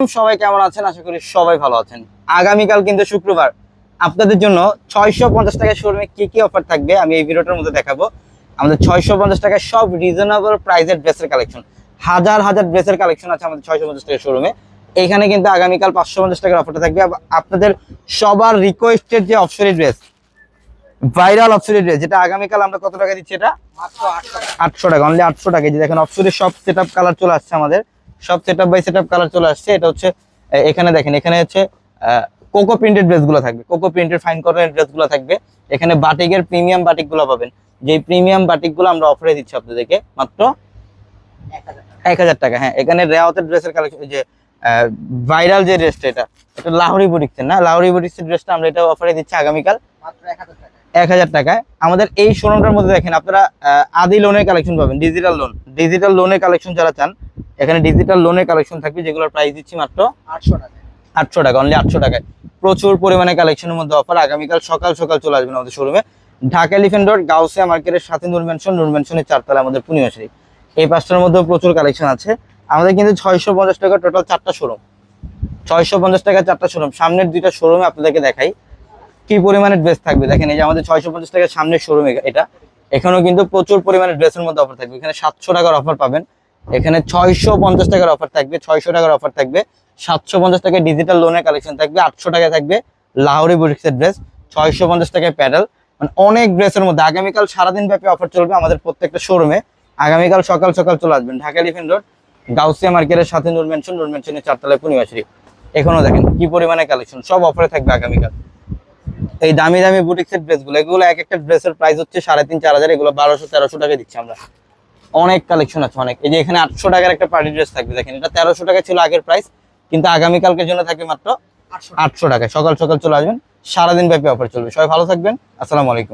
সবাই কেমন আছেন? আশা করি সবাই ভালো আছেন। আগামীকাল কিন্তু শুক্রবার। আপনাদের জন্য ছয়শো পঞ্চাশ টাকায় শোরুমে কি কি অফার থাকবে আমি এই ভিডিওটার মধ্যে দেখাবো। আমাদের ছয়শো পঞ্চাশ টাকায় সব রিজনেবল প্রাইসের ড্রেসের কালেকশন হাজার হাজার ড্রেসের কালেকশন আছে আমাদের ছয়শো পঞ্চাশ টাকা শোরুমে এখানে কিন্তু আগামীকাল পাঁচশো পঞ্চাশ টাকার অফারটা থাকবে। আপনাদের সবার রিকোয়েস্টেড যে অপশনের ড্রেস ভাইরাল অপশনের ড্রেস যেটা আগামীকাল আমরা কত টাকা দিচ্ছি এটা? আটশো টাকা। অনলি আটশো টাকা যে দেখেন অপশনের সব সেট আপ কালার চলে আসছে আমাদের। সব set up by set up colour চলে আসছে। এটা হচ্ছে এখানে দেখেন এখানে হচ্ছে কোকো প্রিন্টেড ড্রেসগুলো থাকবে। কোকো প্রিন্টেড ফাইন কটনের ড্রেসগুলো থাকবে। এখানে বাটিকের প্রিমিয়াম বাটিকগুলো পাবেন। যে প্রিমিয়াম বাটিকগুলো আমরা অফারে দিচ্ছি আপনাদেরকে মাত্র এক হাজার টাকা। হ্যাঁ এখানে রেওয়াতের ড্রেসের কালেকশন যে ভাইরাল যে ড্রেসটা এটা এটা লাহোরি বুটিক্সের না? লাহোরি বুটিক্সের ড্রেসটা আমরা এটা অফারে দিচ্ছি আগামীকাল। মাত্র এক হাজার টাকায়। আমাদের এই শোরুমটার মধ্যে দেখেন আপনারা আদি লোনের কালেকশন পাবেন ডিজিটাল লোন ডিজিটাল লোনের কালেকশন যারা চান এখানে ডিজিটাল লোনের কালেকশন থাকবে যেগুলোর প্রাইস দিচ্ছি মাত্র আটশো টাকা। আটশো টাকা অনলি আটশো টাকায়। প্রচুর পরিমাণে কালেকশনের মধ্যে অফার আগামীকাল সকাল সকাল চলে আসবেন আমাদের শোরুমে ঢাকা এলিফেন্ট রোড গাউসিয়া মার্কেটের সাথে নূর ম্যানশন নূর ম্যানশনের চারতলা আমাদের পূর্ণিমাশারি এই পাঁচটার মধ্যেও প্রচুর কালেকশন আছে। আমাদের কিন্তু ছয়শো পঞ্চাশ টাকা টোটাল চারটা শোরুম ছয়শো পঞ্চাশ টাকা চারটা শোরুম সামনের দুইটা শোরুমে আপনাদেরকে দেখাই। কি পরিমাণে ড্রেস থাকবে? দেখেন এই যে আমাদের ছয়শো পঞ্চাশ টাকার সামনের শোরুম এটা। এখানেও কিন্তু প্রচুর পরিমাণে ড্রেসের মধ্যে অফার থাকবে। এখানে সাতশো টাকার অফার পাবেন। এখানে ছয়শো পঞ্চাশ টাকার অফার থাকবে, ছয়শো টাকার অফার থাকবে, সাতশো পঞ্চাশ টাকায় ডিজিটাল লোনের কালেকশন থাকবে, আটশো টাকায় থাকবে লাহোরি বুটিক্সের ড্রেস ছয়শো পঞ্চাশ টাকায় প্যাডেল। মানে অনেক ড্রেসের মধ্যে, আগামীকাল সারাদিন ব্যাপী অফার চলবে আমাদের প্রত্যেকটা শোরুমে আগামীকাল সকাল সকাল চলে আসবেন, ঢাকা এলিফেন্ট রোড গাউসিয়া মার্কেটের সাথে নূর ম্যানশন নূর ম্যানশনের চারতলায় পূর্ণিমাশারি। এখনও দেখেন কি পরিমাণে কালেকশন সব অফারে থাকবে আগামীকাল। এই দামি দামি বুটিক্সের ড্রেসগুলো এগুলো এক একটা ড্রেসের প্রাইস হচ্ছে সাড়ে তিন, চার হাজার, এগুলো বারোশো, তেরোশো টাকা দিচ্ছি আমরা। অনেক কালেকশন আছে অনেক। এই যে এখানে আটশো টাকার একটা পার্টি ড্রেস থাকবে দেখেন এটা তেরোশো টাকা ছিল আগের প্রাইস কিন্তু আগামীকালকের জন্য থাকবে মাত্র আটশো আটশো টাকায় সকাল সকাল চলে আসবেন সারাদিন ব্যাপী অফার চলবে। সবাই ভালো থাকবেন আসসালামু আলাইকুম।